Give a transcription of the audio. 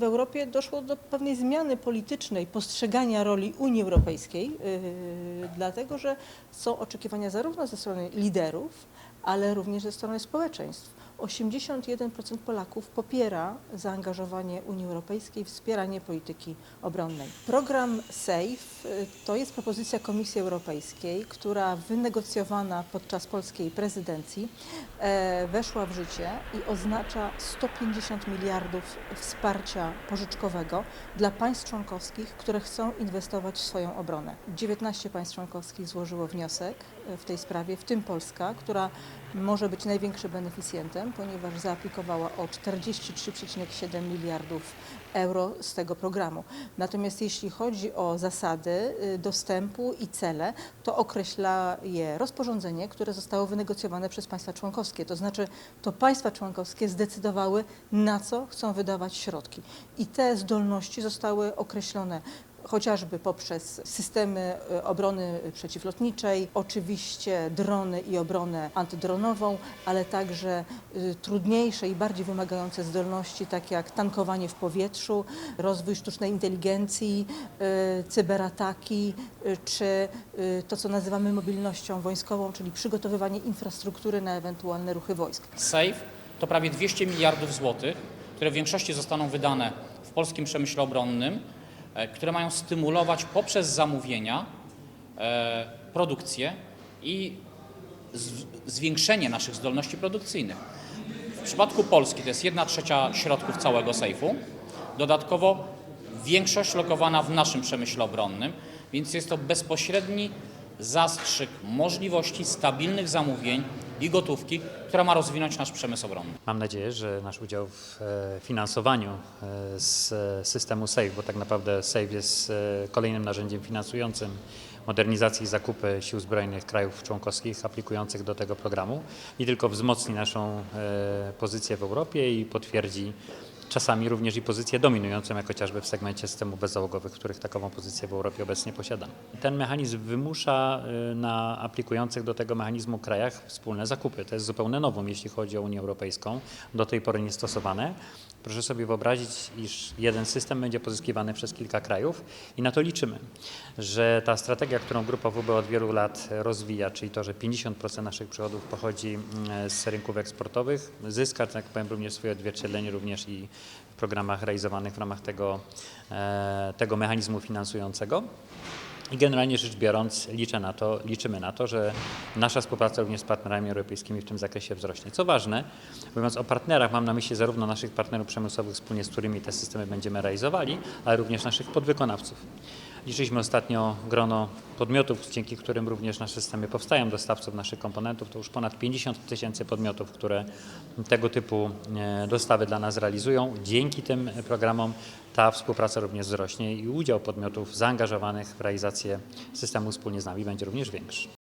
W Europie doszło do pewnej zmiany politycznej postrzegania roli Unii Europejskiej, yy, dlatego że są oczekiwania zarówno ze strony liderów, ale również ze strony społeczeństw. 81% Polaków popiera zaangażowanie Unii Europejskiej w wspieranie polityki obronnej. Program SAFE y, to jest propozycja Komisji Europejskiej, która wynegocjowana podczas polskiej prezydencji e, weszła w życie i oznacza 150 miliardów wsparcia pożyczkowego dla państw członkowskich, które chcą inwestować w swoją obronę. 19 państw członkowskich złożyło wniosek e, w tej sprawie, w tym Polska, która może być największym beneficjentem, ponieważ zaaplikowała o 43,7 miliardów euro z tego programu. Natomiast jeśli chodzi o zasady y, dostępu i cele, to określa je rozporządzenie, które zostało wynegocjowane przez państwa członkowskie. To znaczy, to państwa członkowskie zdecydowały, na co chcą wydawać środki. I te zdolności zostały określone chociażby poprzez systemy y, obrony przeciwlotniczej, oczywiście drony i obronę antydronową, ale także y, trudniejsze i bardziej wymagające zdolności, takie jak tankowanie w powietrzu, rozwój sztucznej inteligencji, y, cyberataki, czy to, co nazywamy mobilnością wojskową, czyli przygotowywanie infrastruktury na ewentualne ruchy wojsk. SAFE to prawie 200 miliardów złotych, które w większości zostaną wydane w polskim przemyśle obronnym, e, które mają stymulować poprzez zamówienia e, produkcję i zwiększenie naszych zdolności produkcyjnych. W przypadku Polski to jest 1 trzecia środków całego sejfu. Dodatkowo większość lokowana w naszym przemyśle obronnym, więc jest to bezpośredni zastrzyk możliwości stabilnych zamówień i gotówki, która ma rozwinąć nasz przemysł obronny. Mam nadzieję, że nasz udział w e, finansowaniu e, z systemu SAFE, bo tak naprawdę SAFE jest e, kolejnym narzędziem finansującym modernizację i zakupy sił zbrojnych krajów członkowskich aplikujących do tego programu, nie tylko wzmocni naszą pozycję w Europie i potwierdzi czasami również i pozycję dominującą, jak chociażby w segmencie systemów bezzałogowych, w których takową pozycję w Europie obecnie posiadamy. Ten mechanizm wymusza y, na aplikujących do tego mechanizmu krajach wspólne zakupy. To jest zupełnie nowum, jeśli chodzi o Unię Europejską, do tej pory niestosowane. Proszę sobie wyobrazić, iż jeden system będzie pozyskiwany przez kilka krajów i na to liczymy, że ta strategia, którą Grupa WB od wielu lat rozwija, czyli to, że 50% naszych przychodów pochodzi mm, z rynków eksportowych, zyska, tak powiem, również swoje odzwierciedlenie również i w programach realizowanych w ramach tego, e, tego mechanizmu finansującego. I generalnie rzecz biorąc, liczę na to, liczymy na to, że nasza współpraca również z partnerami europejskimi w tym zakresie wzrośnie. Co ważne, mówiąc o partnerach, mam na myśli zarówno naszych partnerów przemysłowych, wspólnie z którymi te systemy będziemy realizowali, ale również naszych podwykonawców. Liczyliśmy ostatnio grono podmiotów, dzięki którym również nasze systemy powstają, dostawców naszych komponentów. To już ponad 50 tysięcy podmiotów, które tego typu e, dostawy dla nas realizują. Dzięki tym programom ta współpraca również wzrośnie i udział podmiotów zaangażowanych w realizację systemu wspólnie z nami będzie również większy.